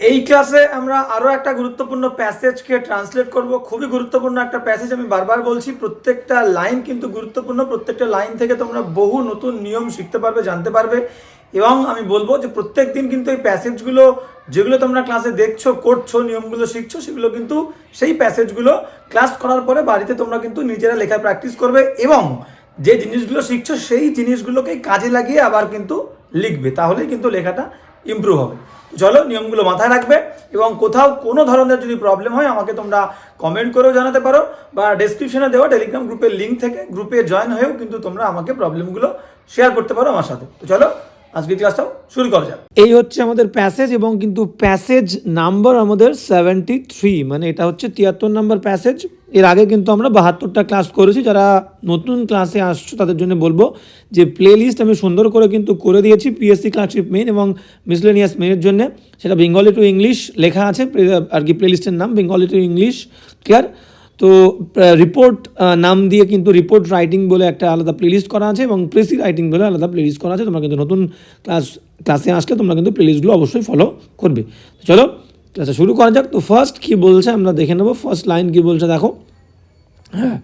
এই ক্লাসে আমরা আরও একটা গুরুত্বপূর্ণ প্যাসেজকে ট্রান্সলেট করব। খুবই গুরুত্বপূর্ণ একটা প্যাসেজ আমি বারবার বলছি, প্রত্যেকটা লাইন কিন্তু গুরুত্বপূর্ণ, প্রত্যেকটা লাইন থেকে তোমরা বহু নতুন নিয়ম শিখতে পারবে, জানতে পারবে। এবং আমি বলব যে প্রত্যেক দিন কিন্তু এই প্যাসেজগুলো যেগুলো তোমরা ক্লাসে দেখছ, করছ, নিয়মগুলো শিখছো, সেগুলো কিন্তু সেই প্যাসেজগুলো ক্লাস করার পরে বাড়িতে তোমরা কিন্তু নিজেরা লেখা প্র্যাকটিস করবে এবং যে জিনিসগুলো শিখছো, সেই জিনিসগুলোকে কাজে লাগিয়ে আবার কিন্তু লিখবে। তাহলেই কিন্তু লেখাটা ইমপ্রুভ হবে। চলো নিয়মগুলো মাথায় রাখবে এবং কোথাও কোনো ধরনের যদি প্রবলেম হয়, আমাকে তোমরা কমেন্ট করেও জানাতে পারো বা ডেসক্রিপশনে দেওয়া টেলিগ্রাম গ্রুপের লিঙ্ক থেকে গ্রুপে জয়েন হয়েও কিন্তু তোমরা আমাকে প্রবলেমগুলো শেয়ার করতে পারো আমার সাথে। তো চলো, আজকে ক্লাসটাও শুরু করা যাক। এই হচ্ছে আমাদের প্যাসেজ এবং কিন্তু প্যাসেজ নাম্বার আমাদের সেভেন্টি থ্রি মানে এটা হচ্ছে তিয়াত্তর নাম্বার প্যাসেজ এর আগে কিন্তু আমরা বাহাত্তরটা ক্লাস করেছি। যারা নতুন ক্লাসে আসছো, তাদের জন্য বলব যে প্লে লিস্ট আমি সুন্দর করে কিন্তু করে দিয়েছি পিএসসি ক্লাসশিপ মেন এবং মিসলেনিয়াস মেনের জন্য। সেটা বেঙ্গলি টু ইংলিশ লেখা আছে আর কি প্লে লিস্টের নাম বেঙ্গলি টু ইংলিশ ক্লিয়ার তো রিপোর্ট নাম দিয়ে কিন্তু রিপোর্ট রাইটিং বলে একটা আলাদা প্লেলিস্ট করা আছে এবং প্রেসি রাইটিং বলে আলাদা প্লেলিস্ট করা আছে। তোমরা কিন্তু নতুন ক্লাস ক্লাসে আসলে তোমরা কিন্তু প্লেলিস্টগুলো অবশ্যই ফলো করবে। চলো ক্লাসে শুরু করা যাক। তো ফার্স্ট কী বলছে? আমরা দেখে নেব। ফার্স্ট লাইন কী বলছে? দেখো। হ্যাঁ।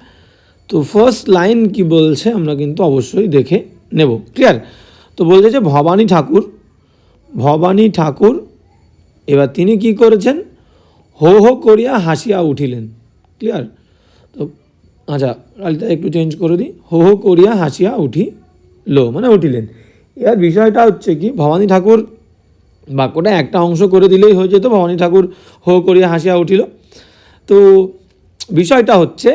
তো ফার্স্ট লাইন কি বলছে? আমরা কিন্তু অবশ্যই দেখে নেব। ক্লিয়ার তো বলছে যে, ভবানী ঠাকুর ভবানী ঠাকুর, এবার তিনি কি করেছেন? হো হো করিয়া হাসিয়া উঠিলেন। ক্লিয়ার তো আচ্ছা আলিটা একটু চেঞ্জ করে দিই। হো হো করিয়া হাসিয়া উঠি লো মানে উঠিলেন। এবার বিষয়টা হচ্ছে কি? ভবানী ঠাকুর বাক্যটা একটা অংশ করে দিলেই হয়ে যেত, ভবানী ঠাকুর হো করিয়া হাসিয়া উঠিল। তো বিষয়টা হচ্ছে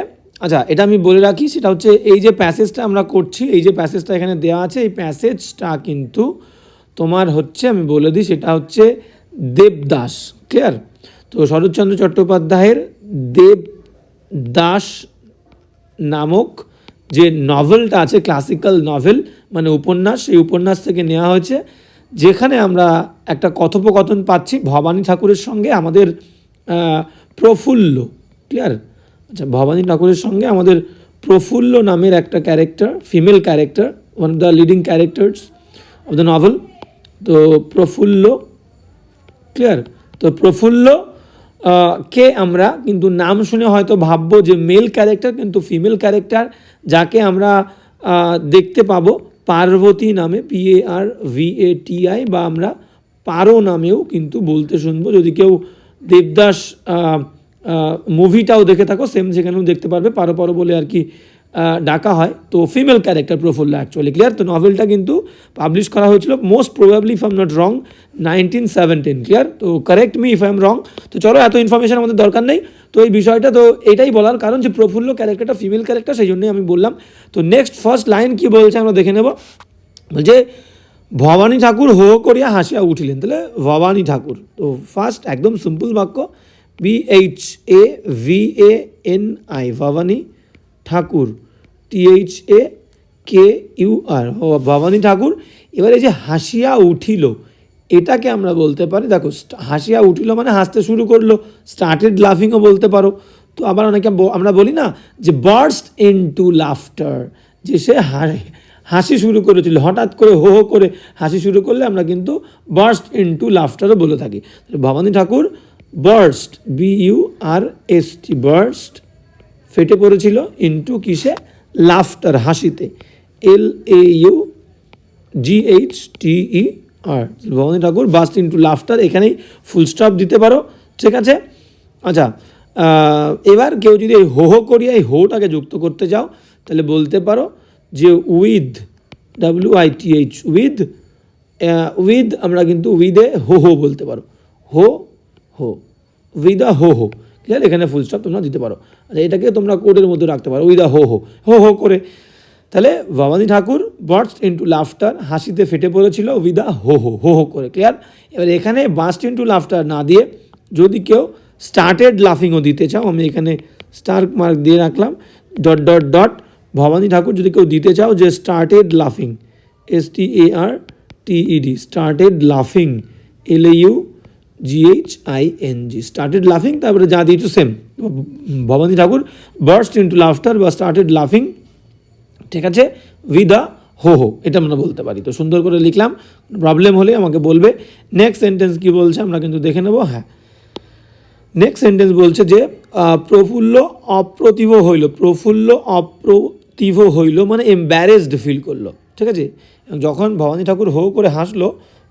আচ্ছা এটা আমি বলে রাখি, সেটা হচ্ছে এই যে প্যাসেজটা আমরা করছি, এই যে প্যাসেজটা এখানে দেওয়া আছে, এই প্যাসেজটা কিন্তু তোমার হচ্ছে, আমি বলে দিই, সেটা হচ্ছে দেবদাস ক্লিয়ার তো শরৎচন্দ্র চট্টোপাধ্যায়ের দেবদাস নামক যে নভেলটা আছে ক্লাসিক্যাল নভেল মানে উপন্যাস, সেই উপন্যাস থেকে নেওয়া হয়েছে। যেখানে আমরা একটা কথোপকথন পাচ্ছি, ভবানী ঠাকুরের সঙ্গে আমাদের প্রফুল্ল ক্লিয়ার আচ্ছা ভবানী ঠাকুরের সঙ্গে আমাদের প্রফুল্ল নামের একটা character female character one of the leading characters of the novel তো প্রফুল্ল ক্লিয়ার তো প্রফুল্ল কে আমরা কিন্তু নাম শুনে হয়তো ভাববো যে মেল ক্যারেক্টার কিন্তু ফিমেল ক্যারেক্টার যাকে আমরা দেখতে পাবো। পার্বতী নামে P A R V A T I বা আমরা পারো নামেও কিন্তু বলতে শুনব। যদি কেউ দেবদাস মুভিটাও দেখে থাকো সেম সেখানেও দেখতে পারবে। পারো পারো বলে আর কি ডাকা হয়। তো female character Prafulla actually clear তো নভেলটা কিন্তু পাবলিশ করা হয়েছিল most probably if I'm not wrong nineteen seventeen clear তো correct me if I am wrong তো চলো, এত ইনফরমেশন আমাদের দরকার নেই। তো এই বিষয়টা তো এটাই বলার কারণ যে প্রফুল্ল ক্যারেক্টারটা ফিমেল ক্যারেক্টার সেই জন্যই আমি বললাম। তো নেক্সট ফার্স্ট লাইন কি বলছে আমরা দেখে নেব। বলছে, ভবানী ঠাকুর হো করিয়া হাসিয়া উঠিলেন। তাহলে ভবানী ঠাকুর, তো ফার্স্ট একদম সিম্পল বাক্য B H A V A N I Bhavani Thakur T H A K U R Bhavani Thakur. এবার যে হাসিয়া উঠিল এটাকে আমরা বলতে পারি, দেখো হাসিয়া উঠিল মানে হাসতে শুরু করল স্টার্টেড লাফিংও বলতে পারো। তো আবার অনেকে আমরা বলি না যে বার্স্ট ইন টু লাফটার যে সে হাসি শুরু করেছিল। হঠাৎ করে হো হো করে হাসি শুরু করলে আমরা কিন্তু বার্স্ট ইন টু লাফটারও বলে থাকি। Bhavani Thakur burst B U R S T burst ফেটে পড়েছিল ইন্টু কিসে? লাফটার হাসিতে। L A U G H T E R Bhavani Thakur burst into laughter এখানেই ফুল স্টপ দিতে পারো। ঠিক আছে? আচ্ছা এবার কেউ যদি এই হো হো করিয়া এই হোটাকে যুক্ত করতে যাও তাহলে বলতে পারো যে with W I T H with with আমরা কিন্তু উইথে হো হো বলতে পারো। হো হো উইথ আ হো হো। ক্লিয়ার এখানে ফুল স্টপ তোমরা দিতে পারো। আচ্ছা এটাকে তোমরা কোডের মধ্যে রাখতে পারো। উইথ আ হো হো। হো হো করে। তাহলে Bhavani Thakur burst into laughter হাসিতে ফেটে পড়েছিল উইথ আ হো হো হো হো করে ক্লিয়ার এবার এখানে বার্স্ট ইন্টু লাফটার না দিয়ে যদি কেউ স্টার্টেড লাফিংও দিতে চাও, আমি এখানে স্টার মার্ক দিয়ে রাখলাম ডট ডট ডট ভবানী ঠাকুর যদি কেউ দিতে চাও যে স্টার্টেড লাফিং এস টি এ আর টিইডি স্টার্টেড লাফিং এল A U GH I N G started লাফিং তারপরে যা দিয়েছ same Bhabani Thakur burst into laughter বা স্টার্টেড লাফিং ঠিক আছে? উইথ আ হো হো এটা আমরা বলতে পারি। তো সুন্দর করে লিখলাম প্রবলেম হলে আমাকে বলবে নেক্সট সেন্টেন্স কি বলছে আমরা কিন্তু দেখে নেব হ্যাঁ। নেক্সট সেন্টেন্স বলছে যে প্রফুল্ল অপ্রতিভ হইল, প্রফুল্ল অপ্রতিভ হইল মানে এম্বারেসড ফিল করল, ঠিক আছে? যখন ভবানী ঠাকুর হো করে হাসলো,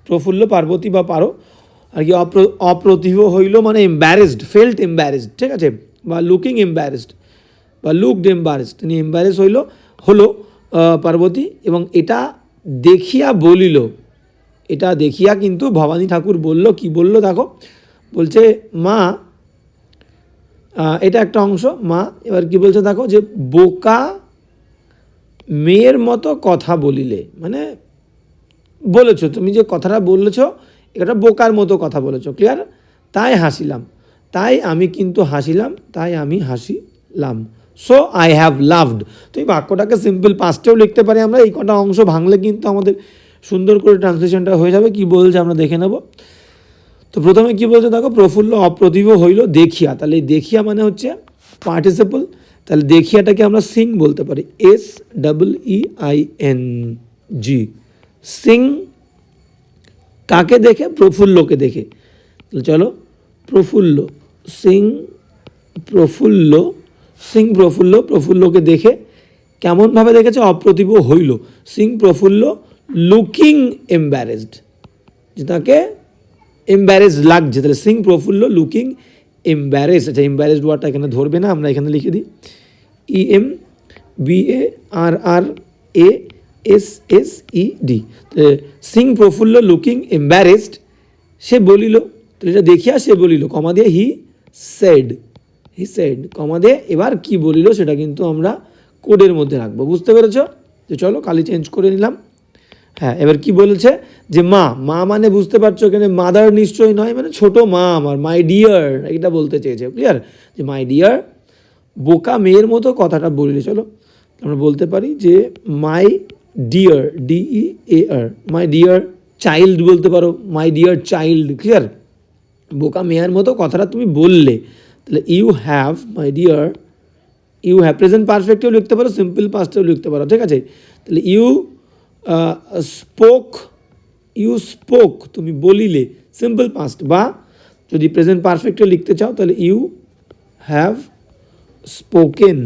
প্রফুল্ল পার্বতী বা পারো, আর কি অপ্র, অপ্রতিভ হইল মানে এম্বারেসড ফেল্ট এম্বারেসড ঠিক আছে? বা লুকিং এম্বারেসড বা লুকড এম্বারেসড তিনি এম্বারেস হইল হলো পার্বতী এবং এটা দেখিয়া বলিল, এটা দেখিয়া কিন্তু ভবানী ঠাকুর বলল, কি বলল দেখো? বলছে, মা এটা একটা অংশ, মা, এবার কি বলছে দেখো যে বোকা মেয়ের মতো কথা বলিলে। মানে বলেছ, তুমি যে কথাটা বলেছ এটা বোকার মতো কথা বলেছ ক্লিয়ার তাই হাসিলাম। তাই আমি কিন্তু হাসিলাম, তাই আমি হাসিলাম। সো আই হ্যাভ লাভড তো এই বাক্যটাকে সিম্পল পাস্টেও লিখতে পারি আমরা। এই কটা অংশ ভাঙলে কিন্তু আমাদের সুন্দর করে ট্রান্সলেশনটা হয়ে যাবে। কি বলছে আমরা দেখে নেব। তো প্রথমে কি বলছে দেখো, প্রফুল্ল অপ্রতিভ হইল দেখিয়া। তাহলে দেখিয়া মানে হচ্ছে পার্টিসিপল তাহলে দেখিয়াটাকে আমরা সিং বলতে পারি। S double E I N G seeing কাকে দেখে? প্রফুল্লকে দেখে। চলো, প্রফুল্ল। সিং প্রফুল্ল সিং প্রফুল্ল, প্রফুল্লকে দেখে কেমনভাবে দেখেছে? অপ্রতিভ হইল। সিং প্রফুল্ল লুকিং এম্বারেসড যে তাকে এম্বারেস লাগছে। তাহলে সিং প্রফুল্ল লুকিং এম্বারেস আচ্ছা এম্বারেসড ওয়ার্ডটা এখানে ধরবে না, আমরা এখানে লিখে দিই। E M B A R R A S S E D seeing Prafulla looking embarrassed সে বলিল, তাহলে এটা দেখিয়া সে বলিল, কমা দিয়ে হি সেড হি সেড কমা এবার কি বলিল সেটা কিন্তু আমরা কোডের মধ্যে রাখব। বুঝতে পেরেছ? যে চলো কালি চেঞ্জ করে নিলাম। হ্যাঁ এবার কি বলেছে? যে মা মা মানে বুঝতে পারছ এখানে মাদার নিশ্চয়ই নয় মানে ছোট মা আমার মাই ডিয়ার এটা বলতে চেয়েছে ক্লিয়ার যে মাই ডিয়ার বোকা মেয়ের মতো কথাটা বলিলে, চলো, আমরা বলতে পারি যে my dear D E A R my dear child বলতে পারো মাই ডিয়ার চাইল্ড ক্লিয়ার বোকা মেয়ের মতো কথাটা তুমি বললে তাহলে you have my dear you have present পারফেক্টেও লিখতে পারো সিম্পল পাস্টেও লিখতে পারো, ঠিক আছে? তাহলে ইউ স্পোক ইউ স্পোক তুমি বলিলে সিম্পল পাস্ট বা যদি প্রেজেন্ট পারফেক্টও লিখতে চাও, তাহলে you have spoken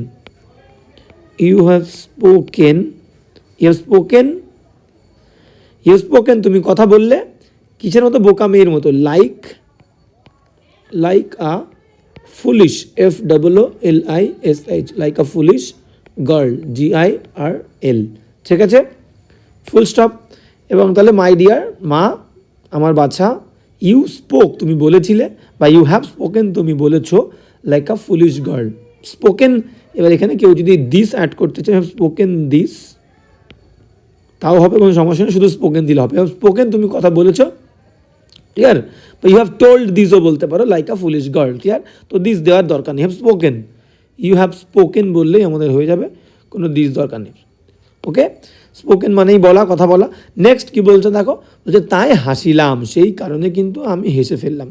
you have spoken you have spoken you spoken তুমি কথা বললে, কিসের মতো বোকা মেয়ের মতো like like a foolish F O L I S H like a foolish girl G I R L ঠিক আছে? ফুল স্টপ এবং তাহলে মাই ডিয়ার মা, আমার বাচ্চা ইউ স্পোক তুমি বলেছিলে, বা ইউ হ্যাভ স্পোকেন তুমি বলেছ like a foolish girl spoken এবার এখানে কেউ যদি দিস অ্যাড করতে চায় স্পোকেন দিস তাও হবে, কোনো সমস্যা নেই, শুধু স্পোকেন দিলে হবে। স্পোকেন তুমি কথা বলেছ ক্লিয়ার ইউ হ্যাভ টোল্ড দিসও বলতে পারো like a foolish girl clear তো দিস দেওয়ার দরকার নেই। Have spoken you have spoken বললেই আমাদের হয়ে যাবে, কোনো দিস দরকার নেই। ওকে স্পোকেন মানেই বলা, কথা বলা। নেক্সট কি বলছে দেখো? বলছে, তাই হাসিলাম, সেই কারণে কিন্তু আমি হেসে ফেললাম।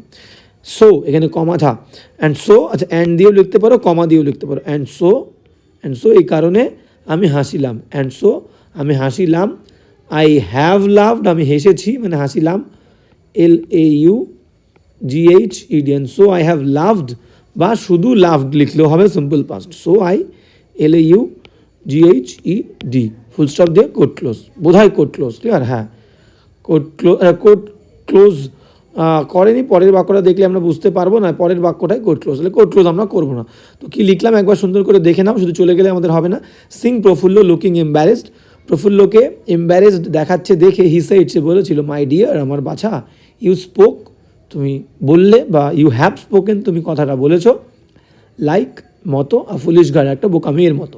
সো এখানে কমা থা অ্যান্ড সো আচ্ছা অ্যান্ড দিয়েও লিখতে পারো কমা দিয়েও লিখতে পারো। অ্যান্ড সো অ্যান্ড সো এই কারণে আমি হাসিলাম। অ্যান্ড সো আমি হাসিলাম। আই হ্যাভ লাভড আমি হেসেছি মানে হাসিলাম। L A U G H ইডিয়ান so I have laughed বা শুধু লাভড লিখলেও হবে simple past so I L A U G H E D full stop দিয়ে কোড ক্লোজ বোধহয় কোড ক্লোজ ক্লিয়ার হ্যাঁ। কোড ক্লোজ কোড ক্লোজ করেনি, পরের বাক্যটা দেখলে আমরা বুঝতে পারব না, পরের বাক্যটাই কোড ক্লোজ তাহলে কোড ক্লোজ আমরা করব না। তো কি লিখলাম? একবার সুন্দর করে দেখে নাও, শুধু চলে গেলে আমাদের হবে না। সিং প্রফুল্ল লুকিং এম্বারেসড প্রফুল্লকে এম্বারেসড দেখাচ্ছে দেখে হি সাইড সে বলেছিল মাই ডিয়ার আমার বাছা ইউ স্পোক তুমি বললে বা ইউ হ্যাভ স্পোকেন তুমি কথাটা বলেছ লাইক মতো আ ফুলিশ গার্ড একটা বোকা মেয়ের মতো।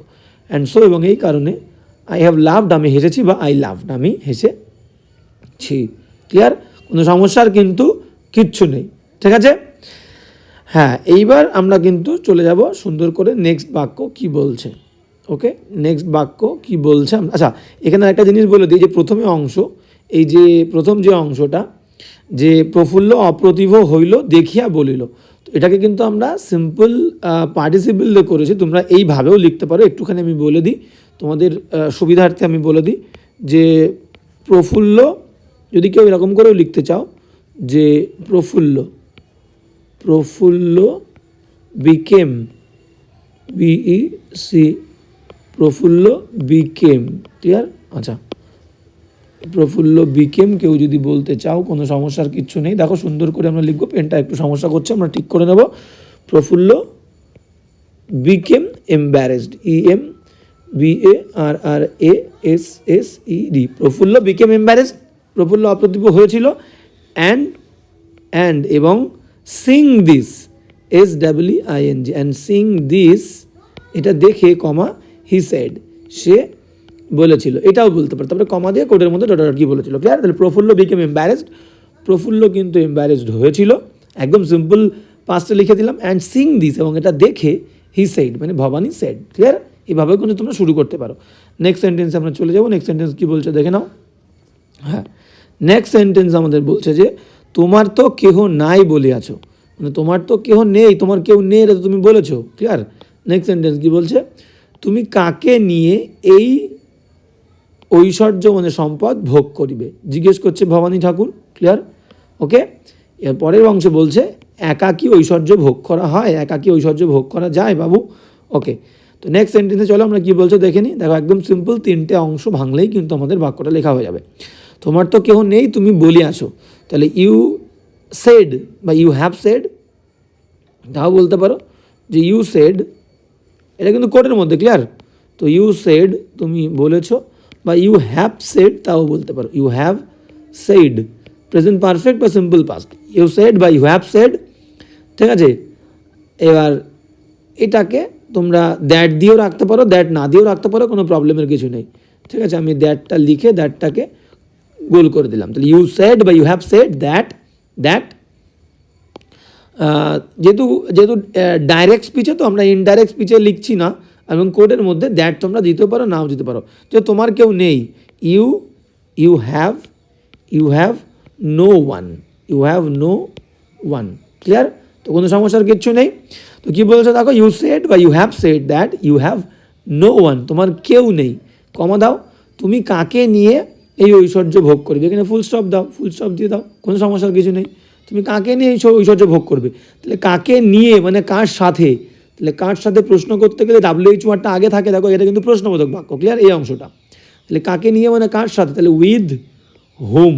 অ্যান্ড সো এবং এই কারণে আই হ্যাভ লাভড আমি হেসেছি বা আই লাভড আমি হেসেছি ক্লিয়ার কোনো সমস্যার কিন্তু কিচ্ছু নেই। ঠিক আছে? হ্যাঁ এইবার আমরা কিন্তু চলে যাব সুন্দর করে নেক্সট বাক্য কি বলছে। ওকে নেক্সট বাক্য কি বলছে আচ্ছা এখানে একটা জিনিস বলে দিই যে প্রথমে অংশ, এই যে প্রথম যে অংশটা যে প্রফুল্ল অপ্রতিভ হইল, দেখিয়া বলিল। এটাকে কিন্তু আমরা সিম্পল পার্টিসিপল করেছি। তোমরা এইভাবেও লিখতে পারো। একটুখানি আমি বলে দিই। তোমাদের সুবিধার্থে আমি বলে দিই যে প্রফুল্ল, যদি কেউ এরকম করেও লিখতে চাও, যে Prafulla Prafulla became B E C, Prafulla became, clear? আচ্ছা। প্রফুল্ল বিকেম, কেউ যদি বলতে চাও, কোনো সমস্যার কিচ্ছু নেই। দেখো, সুন্দর করে আমরা লিখব, পেনটা একটু সমস্যা করছে, আমরা ঠিক করে নেব। Prafulla became embarrassed E M B A R R A S S E D Prafulla became embarrassed Prafulla অপ্রতিভ হয়েছিল। অ্যান্ড অ্যান্ড এবং seeing this S W I N G and seeing this এটা দেখে, কমা হি সেড সে বলেছিল, এটাও বলতে পারে তারপরে কমা দিয়ে কোর্টের মধ্যে ডট কি বলেছিল ক্লিয়ার তাহলে প্রফুল্ল বিকেম এম্বারেসড প্রফুল্ল কিন্তু এম্বারেসড হয়েছিল। একদম সিম্পল পাঁচটা লিখে দিলাম অ্যান্ড সিং দিস এবং এটা দেখে হি সেড মানে ভবানী সেড ক্লিয়ার এভাবে কিন্তু তোমরা শুরু করতে পারো। নেক্সট সেন্টেন্সে আমরা চলে যাব। নেক্সট সেন্টেন্স কী বলছে দেখে নাও। হ্যাঁ। নেক্সট সেন্টেন্স আমাদের বলছে যে, তোমার তো কেহ নাই বলিয়াছো। মানে তোমার তো কেহ নেই, তোমার কেউ নেই তুমি বলেছ ক্লিয়ার নেক্সট সেন্টেন্স কী বলছে? তুমি কাকে নিয়ে এই ঐশ্বর্য মানে সম্পদ ভোগ করিবে। জিজ্ঞেস করছে ভবানী ঠাকুর ক্লিয়ার ওকে এর পরের অংশ বলছে, একাকী ঐশ্বর্য ভোগ করা হয়, একাকী ঐশ্বর্য ভোগ করা যায় বাবু। ওকে তো নেক্সট সেন্টেন্সে চলো, আমরা কী বলছো দেখে নিই দেখো, একদম সিম্পল তিনটে অংশ ভাঙলেই কিন্তু আমাদের বাক্যটা লেখা হয়ে যাবে। তোমার তো কেউ নেই, তুমি বলি আসো। তাহলে ইউ সেড বা ইউ হ্যাভ সেড তাও বলতে পারো যে ইউ সেড এটা কিন্তু কোর্টের মধ্যে ক্লিয়ার তো ইউ সেড তুমি বলেছ বা ইউ হ্যাভ সেড তাও বলতে পারো। You have said present perfect বা সিম্পল পাস্ট ইউ সেড বা ইউ হ্যাভ সেড ঠিক আছে? এবার এটাকে তোমরা দ্যাট দিয়েও রাখতে পারো দ্যাট না দিয়েও রাখতে পারো, কোনো প্রবলেমের কিছু নেই। ঠিক আছে? আমি দ্যাটটা লিখে দ্যাটটাকে গোল করে দিলাম। তাহলে ইউ সেড বা you have said that that যেহেতু যেহেতু ডাইরেক্ট স্পিচে তো আমরা ইনডাইরেক্ট স্পিচে লিখছি না এবং কোডের মধ্যে দ্যাট তোমরা দিতে পারো, নাও দিতে পারো। যে তোমার কেউ নেই you you have you have no one you have no one clear তো কোনো সমস্যার কিচ্ছু নেই। তো কী বলছো দেখো ইউ সেড বা you have said that you have no one তোমার কেউ নেই। কমা দাও, তুমি কাকে নিয়ে এই ঐশ্বর্য ভোগ করবে? এখানে ফুল স্টপ দাও ফুল স্টপ দিয়ে দাও, কোনো সমস্যার কিছু নেই। তুমি কাকে নিয়ে এই ঐশ্বর্য ভোগ করবে? তাহলে কাকে নিয়ে মানে কার সাথে? তাহলে কার সাথে প্রশ্ন করতে গেলে ডাব্লিউএইচ ওয়ার্ডটা আগে থাকে? দেখো, এটা কিন্তু প্রশ্নবোধক বাক্য ক্লিয়ার এই অংশটা। তাহলে কাকে নিয়ে মানে কার সাথে? তাহলে উইথ হুম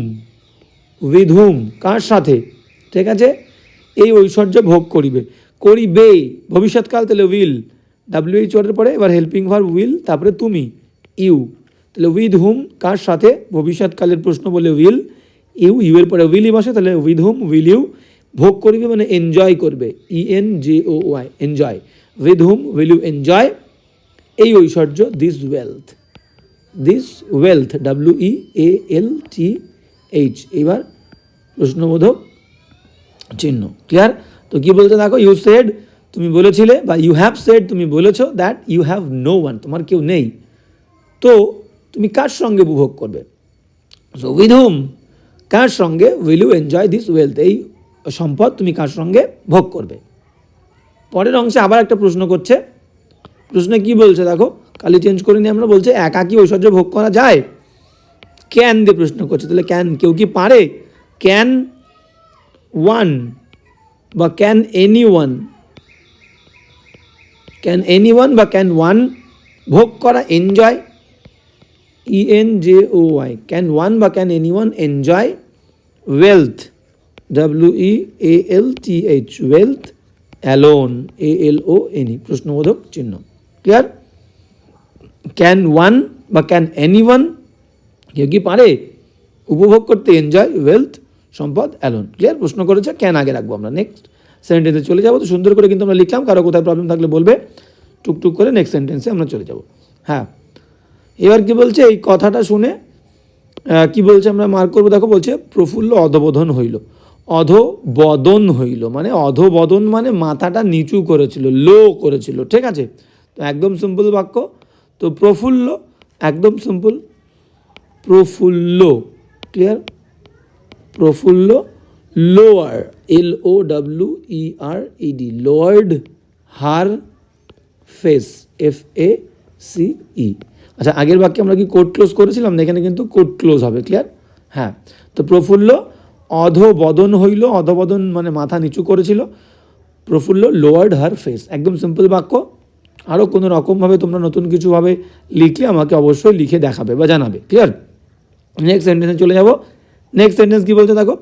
উইথ হুম কার সাথে? ঠিক আছে? এই ঐশ্বর্য ভোগ করিবে। করিবে। ভবিষ্যৎকাল তাহলে উইল ডাব্লিউএইচ ওয়ার্ডের পরে এবার হেল্পিং ভার্ব উইল তারপরে তুমি ইউ তাহলে উইথ হুম কার সাথে? ভবিষ্যৎকালের প্রশ্ন বলে উইল ইউ ইউ এর পরে উইলই বসে, তাহলে উইথ হুম উইল ইউ ভোগ করবে মানে এনজয় করবে। E N J O Y enjoy with whom will you enjoy এই ঐশ্বর্য this wealth this wealth W E A L T H এবার প্রশ্নবোধক চিহ্ন। ক্লিয়ার তো কি বলতে দেখো ইউ সেড তুমি বলেছিলে, বা ইউ হ্যাভ সেড তুমি বলেছ that you have no one তোমার কেউ নেই। তো তুমি কার সঙ্গে উপভোগ করবে? সো উইথ হুম কার সঙ্গে will you enjoy this wealth এই সম্পদ তুমি কার সঙ্গে ভোগ করবে? পরের অংশে আবার একটা প্রশ্ন করছে। প্রশ্নে কি বলছে দেখো, কালি চেঞ্জ করে নিয়ে আমরা, বলছে একাকী ঐশ্বর্য ভোগ করা যায়? ক্যান দিয়ে প্রশ্ন করছে, তাহলে ক্যান কেউ কি পারে? ক্যান ওয়ান বা can any one can any one বা ক্যান ওয়ান ভোগ করা enjoy E N J O Y can one বা can any one enjoy wealth W E A L T H wealth alone A L O N প্রশ্নবোধক চিহ্ন। Clear can one বা can any one কেউ কি পারে উপভোগ করতে enjoy wealth সম্পদ অ্যালোন ক্লিয়ার প্রশ্ন করেছে ক্যান আগে রাখব আমরা। নেক্সট সেন্টেন্সে চলে যাব, তো সুন্দর করে কিন্তু আমরা লিখলাম, কারও কোথায় প্রবলেম থাকলে বলবে, টুকটুক করে নেক্সট সেন্টেন্সে আমরা চলে যাব। হ্যাঁ এবার কি বলছে, এই কথাটা শুনে কি বলছে আমরা মার্ক করব? দেখো বলছে, প্রফুল্ল অধবোধন হইল। অধবদন হইল মানে অধবদন মানে মাথাটা নিচু করেছিল, লো করেছিল, ঠিক আছে? তো একদম সিম্পল বাক্য, তো প্রফুল্ল, একদম simple Prafulla clear Prafulla lower L O W E R E D lowered her face F A C E আচ্ছা আগের বাক্যে আমরা কি কোড ক্লোজ করেছিলাম? এখানে কিন্তু কোড ক্লোজ হবে ক্লিয়ার হ্যাঁ তো প্রফুল্ল অধবদন হইল, অধবদন মানে মাথা নিচু করেছিল, প্রফুল্ল লোয়ার্ড হার ফেস একদম সিম্পল বাক্য। আরও কোনো রকমভাবে তোমরা নতুন কিছুভাবে লিখলে আমাকে অবশ্যই লিখে দেখাবে বা জানাবে। ক্লিয়ার নেক্সট সেন্টেন্সে চলে যাব। নেক্সট সেন্টেন্স কী বলতে দেখো?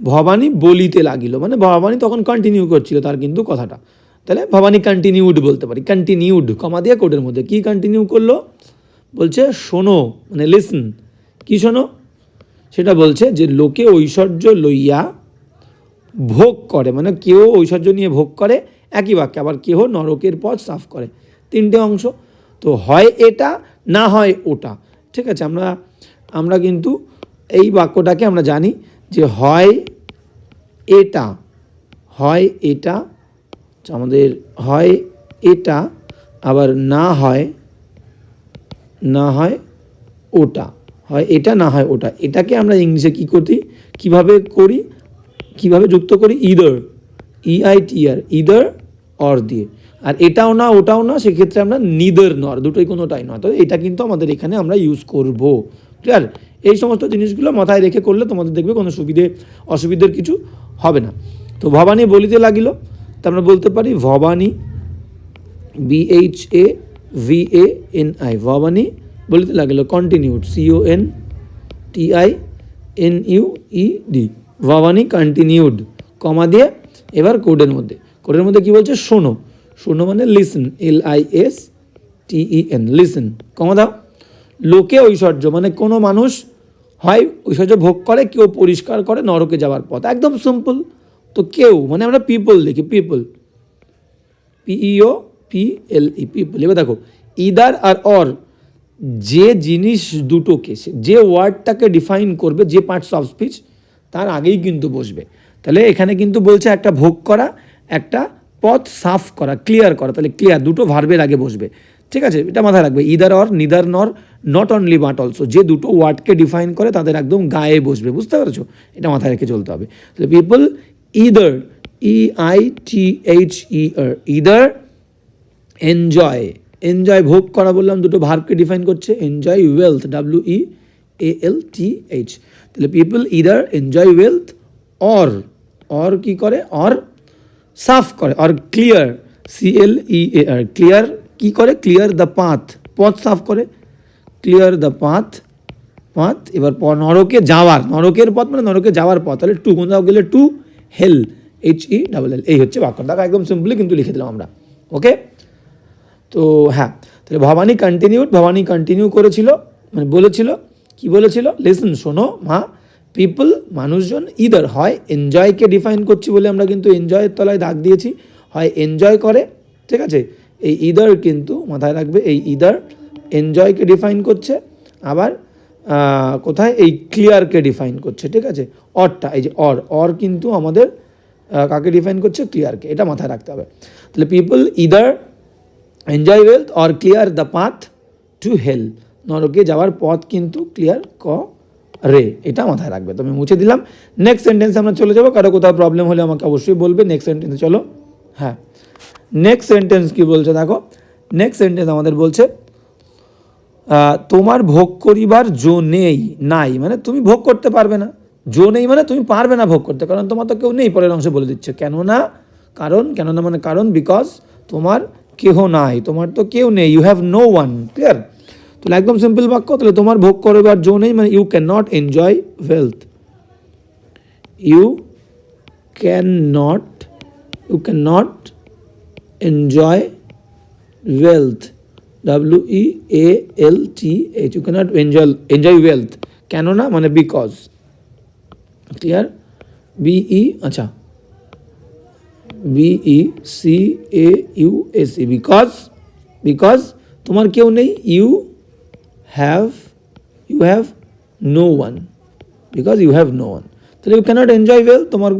ভবানী বলিতে লাগিল। মানে ভবানী তখন কন্টিনিউ করছিল তার কিন্তু কথাটা। তাহলে ভবানী কন্টিনিউড বলতে পারি। কন্টিনিউড কমা দিয়ে কোডের মধ্যে। কি কন্টিনিউ করল? বলছে শোনো মানে লিসন কি শোনো? সেটা বলছে যে লোকে ঐশ্বর্য লইয়া ভোগ করে মানে কেউ ঐশ্বর্য নিয়ে ভোগ করে, একই বাক্যে, আবার কেহ নরকের পথ সাফ করে। তিনটে অংশ। তো হয় এটা, না হয় ওটা। ঠিক আছে, আমরা আমরা কিন্তু এই বাক্যটাকে আমরা জানি যে হয় এটা হয় এটা আমাদের হয় এটা, আবার না হয় না হয় ওটা। হয় এটা না হয় ওটা। এটাকে আমরা ইংলিশে কী করি কীভাবে করি? কীভাবে যুক্ত করি? Either E I T R either or দিয়ে। আর এটাও না, ওটাও না, সেক্ষেত্রে আমরা নিদার নর দুটোই কোনোটাই নয়। তো এটা কিন্তু আমাদের এখানে আমরা ইউজ করব। ক্লিয়ার এই সমস্ত জিনিসগুলো মাথায় রেখে করলে তোমাদের দেখবে কোনো সুবিধে, অসুবিধের কিছু হবে না। তো ভবানী বলিতে লাগিল। তা আমরা বলতে পারি Bhavani B H A V A N I Bhavani বলিতে লাগিল continued C O N T I N U E D Bhavani continued comma দিয়ে, এবার কোডের মধ্যে। কোডের মধ্যে কি বলছে? শোনো। শোনো মানে listen L I S T E N listen comma দাও। লোকে ঐশ্বর্য মানে কোনো মানুষ হয় ঐশ্বর্য ভোগ করে, কেউ পরিষ্কার করে নরকে যাওয়ার পথ। একদম সিম্পল তো কেউ মানে আমরা পিপল দেখি people P E O P L E people এবার দেখো ইদার আর অর যে জিনিস দুটোকে যে ওয়ার্ডটাকে ডিফাইন করবে, যে পার্টস অফ স্পিচ তার আগেই কিন্তু বসবে। তাহলে এখানে কিন্তু বলছে একটা ভোগ করা, একটা পথ সাফ করা ক্লিয়ার করা। তাহলে ক্লিয়ার দুটো ভার্বের আগে বসবে। ঠিক আছে? এটা মাথায় রাখবে। Either or neither nor not only but also যে দুটো ওয়ার্ডকে ডিফাইন করে, তাদের একদম গায়ে বসবে। বুঝতে পেরেছ? এটা মাথায় রেখে চলতে হবে। তাহলে people either E I T H E R either enjoy enjoy ভোগ করা বললাম, দুটো ভার্বকে ডিফাইন করছে enjoy wealth W E A L T H তাহলে people either enjoy wealth or or কি করে? অর সাফ করে or clear C L E A R clear কি করে? ক্লিয়ার দ্য পাথ পথ সাফ করে ক্লিয়ার দ্য পাথ পাথ এবার নরকে যাওয়ার, নরকের পথ মানে নরকে যাওয়ার পথ, তাহলে টু কোথাও গেলে to hell H E double L এই হচ্ছে বাক্য। দেখো একদম সিম্পলি কিন্তু লিখে দিলাম আমরা ওকে তো হ্যাঁ তাহলে ভবানী কন্টিনিউড ভবানী কন্টিনিউ করেছিল মানে বলেছিল, কি বলেছিল? লিসন শোনো, মা পিপল মানুষজন ইদার হয় এনজয়কে ডিফাইন করছি বলে আমরা কিন্তু এনজয়ের তলায় দাগ দিয়েছি, হয় এনজয় করে, ঠিক আছে? এই ইদার কিন্তু মাথায় রাখবে, এই ইদার এনজয়কে ডিফাইন করছে, আবার কোথায়? এই ক্লিয়ারকে ডিফাইন করছে, ঠিক আছে? অরটা, এই যে অর অর কিন্তু আমাদের কাকে ডিফাইন করছে? ক্লিয়ারকে এটা মাথায় রাখতে হবে। তাহলে people either enjoy wealth or clear the path to hell নরকে যাওয়ার পথ কিন্তু ক্লিয়ার ক রে এটা মাথায় রাখবে। তো আমি মুছে দিলাম। নেক্সট সেন্টেন্সে আমরা চলে যাব। কারও কোথাও প্রবলেম হলে আমাকে অবশ্যই বলবে। নেক্সট সেন্টেন্সে চলো। হ্যাঁ। নেক্সট সেন্টেন্স কি বলছে দেখো? নেক্সট সেন্টেন্স আমাদের বলছে তোমার ভোগ করিবার জো নেই, নাই। মানে তুমি ভোগ করতে পারবে না। জো নেই মানে তুমি পারবে না ভোগ করতে। কারণ তোমার তো কেউ নেই, পরের অংশে বলে দিচ্ছে। কেননা, কারণ, কেননা মানে কারণ বিকজ তোমার কেহ নাই, তোমার তো কেউ নেই you have no one clear তাহলে একদম সিম্পল বাক্য, তাহলে তোমার ভোগ করবার জো নেই মানে you can not enjoy wealth you can not you can not enjoy wealth W E A L T H you can't enjoy enjoy wealth কেননা? মানে বিকজ ক্লিয়ার বিই আচ্ছা। B E C A U S E because because তোমার কেউ নেই you have you have no one because you have no one তাহলে you can't enjoy well তোমার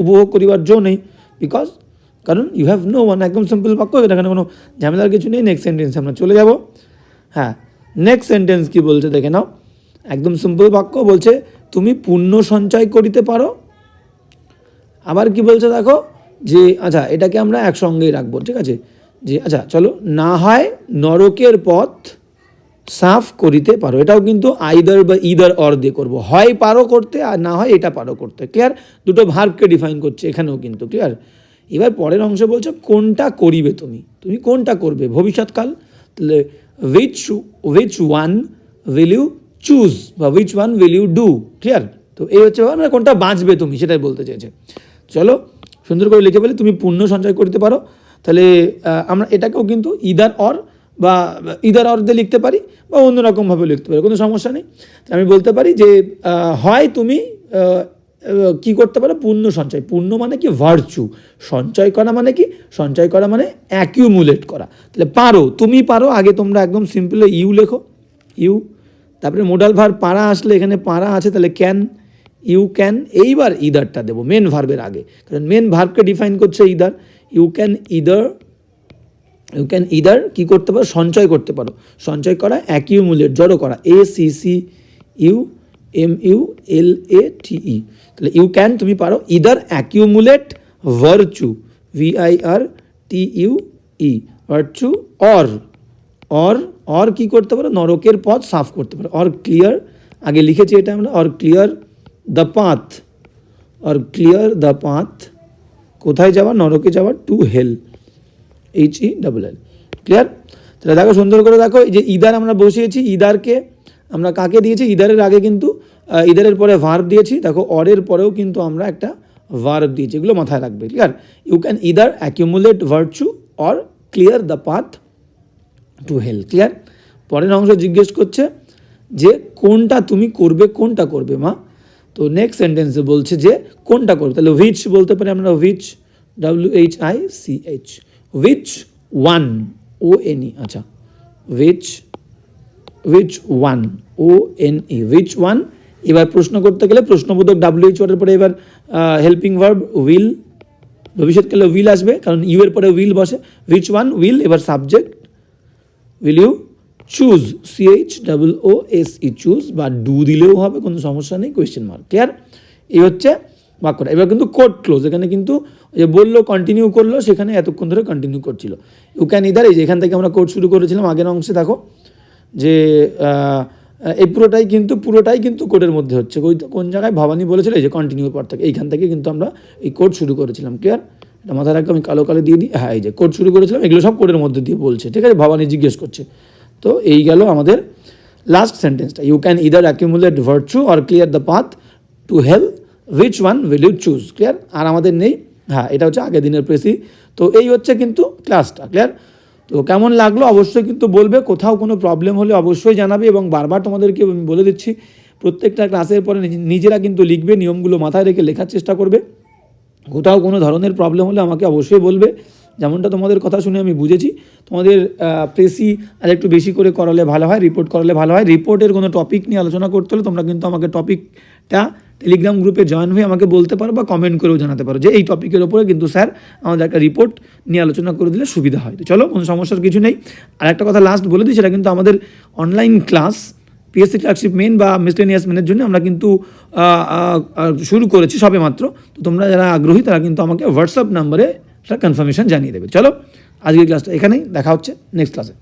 উপভোগ করিবার জো নেই বিকজ কারণ ইউ হ্যাভ নো ওয়ান একদম সিম্পল বাক্য, এখানে কোনো ঝামেলার কিছু নেই। নেক্সট সেন্টেন্সে আমরা চলে যাব। হ্যাঁ নেক্সট সেন্টেন্স কি বলছে দেখে নাও। একদম সিম্পল বাক্য বলছে, তুমি পুণ্য সঞ্চয় করিতে পারো। আবার কি বলছে দেখো? যে আচ্ছা এটাকে আমরা একসঙ্গেই রাখব, ঠিক আছে? যে আচ্ছা চলো, না হয় নরকের পথ সাফ করিতে পারো। এটাও কিন্তু আইদার বা ইদার অর দিয়ে করব। হয় পারো করতে, আর না হয় এটা পারো করতে। ক্লিয়ার দুটো ভার্বকে ডিফাইন করছে, এখানেও কিন্তু ক্লিয়ার এবার পরের অংশ বলছো, কোনটা করিবে তুমি? তুমি কোনটা করবে? ভবিষ্যৎকাল? তাহলে which which one will you choose বা which one will you do clear তো এই হচ্ছে মানে কোনটা বাঁচবে তুমি, সেটাই বলতে চেয়েছে চলো সুন্দর করে লিখে ফেলে, তুমি পুণ্য সঞ্চয় করতে পারো। তাহলে আমরা এটাকেও কিন্তু ইদার অর বা ইদার অর দিয়ে লিখতে পারি বা অন্যরকমভাবে লিখতে পারি, কোনো সমস্যা নেই। আমি বলতে পারি যে হয় তুমি কি করতে পারো? পুণ্য সঞ্চয়। পুণ্য মানে কি? ভার্চু সঞ্চয় করা মানে কি? সঞ্চয় করা মানে অ্যাকিউমুলেট করা। তাহলে পারো, তুমি পারো, আগে তোমরা একদম সিম্পল ইউ লেখো। ইউ, তারপরে মোডাল ভার পাড়া আসলে এখানে পাড়া আছে, তাহলে ক্যান ইউ ক্যান এইবার ইদারটা দেবো মেন ভার্বের আগে। কারণ মেন ভার্বকে ডিফাইন করছে either you can either you can either কী করতে পারো? সঞ্চয় করতে পারো। সঞ্চয় করা অ্যাকিউমুলেট জড়ো করা। A C C U M U L A T E তাহলে ইউ ক্যান তুমি পারো either accumulate virtue V I R T U E virtue or or or কি করতে পারো? নরকের পথ সাফ করতে পারো। অর ক্লিয়ার আগে লিখেছি এটা আমরা। Or clear the path or clear the path, কোথায় যাওয়া, নরকে যাওয়া to hell H E double L clear তাহলে দেখো, সুন্দর করে দেখো যে ইদার আমরা বসিয়েছি, ইদারকে আমরা কাকে দিয়েছি? ইদারের আগে কিন্তু ইদারের পরে ভার্ব দিয়েছি, দেখো, অরের পরেও কিন্তু আমরা একটা ভার্ব দিয়েছি, এগুলো মাথায় রাখবে clear you can either accumulate virtue or clear the path to hell clear পরের অংশ জিজ্ঞেস করছে যে কোনটা তুমি করবে, কোনটা করবে, মা? তো নেক্সট সেন্টেন্সে বলছে যে, কোনটা করবে? তাহলে হুইচ বলতে পারি আমরা which W H I C H which one O N E আচ্ছা which which one O N E which one এবার প্রশ্ন করতে গেলে প্রশ্নবোধক ডাব্লিউ এইচ ওয়ার্ডের পরে এবার হেল্পিং ভার্ব উইল ভবিষ্যৎকালে উইল আসবে, কারণ ইউ এর পরে উইল বসে হুইচ ওয়ান উইল এবার subject will you choose C H double O S E choose বা ডু দিলেও হবে, কোনো সমস্যা নেই কোয়েশ্চেন মার্ক ক্লিয়ার এই হচ্ছে বাক্যটা। এবার কিন্তু কোড ক্লোজ এখানে কিন্তু যে বলল কন্টিনিউ করল, সেখানে এতক্ষণ ধরে কন্টিনিউ করছিল। ইউ ক্যান ইদার এই যে এখান থেকে আমরা কোড শুরু করেছিলাম, আগের অংশে দেখো, যে এই পুরোটাই কিন্তু পুরোটাই কিন্তু কোডের মধ্যে হচ্ছে। ওই কোন জায়গায় ভবানী বলেছিল, এই যে কন্টিনিউ পর থেকে। এইখান থেকে কিন্তু আমরা এই কোড শুরু করেছিলাম ক্লিয়ার এটা মাথায় রাখবে আমি কালো কালো দিয়ে দিই। হ্যাঁ এই যে কোড শুরু করেছিলাম, এগুলো সব কোডের মধ্যে দিয়ে বলছে। ঠিক আছে, ভবানী জিজ্ঞেস করছে। তো এই গেল আমাদের লাস্ট সেন্টেন্সটা you can either accumulate virtue or clear the path to hell which one will you choose clear আর আমাদের নেই। হ্যাঁ এটা হচ্ছে আগের দিনের প্রেসি। তো এই হচ্ছে কিন্তু ক্লাসটা ক্লিয়ার তো কেমন লাগল? অবশ্যই কিন্তু বলবে। কোথাও কোনো প্রবলেম হলে অবশ্যই জানাবে এবং বারবার তোমাদেরকে আমি বলে দিচ্ছি, প্রত্যেকটা ক্লাসের পরে নিজেরা কিন্তু লিখবে, নিয়মগুলো মাথায় রেখে লেখার চেষ্টা করবে। কোথাও কোনো ধরনের প্রবলেম হলে আমাকে অবশ্যই বলবে। যেমনটা তোমাদের কথা শুনে আমি বুঝেছি, তোমাদের প্রেসি আর একটু বেশি করে করালে ভালো হয় রিপোর্ট করালে ভালো হয়। রিপোর্টের কোনো টপিক নিয়ে আলোচনা করতে হলে তোমরা কিন্তু আমাকে টপিকটা টেলিগ্রাম গ্রুপে জয়েন হয়ে আমাকে বলতে পারো বা কমেন্ট করেও জানাতে পারো যে এই টপিকের ওপরে কিন্তু স্যার আমাদের একটা রিপোর্ট নিয়ে আলোচনা করে দিলে সুবিধা হয়। তো চলো, কোনো সমস্যার কিছু নেই। আর একটা কথা লাস্ট বলে দিই, সেটা কিন্তু আমাদের online class PSC clerkship main বা মিসলেনিয়াস মেনের জন্য আমরা কিন্তু শুরু করেছি সবে মাত্র তো তোমরা যারা আগ্রহী তারা কিন্তু আমাকে হোয়াটসঅ্যাপ নাম্বারে সেটা কনফার্মেশন জানিয়ে দেবে। চলো আজকের ক্লাসটা এখানেই দেখা হচ্ছে নেক্সট ক্লাসে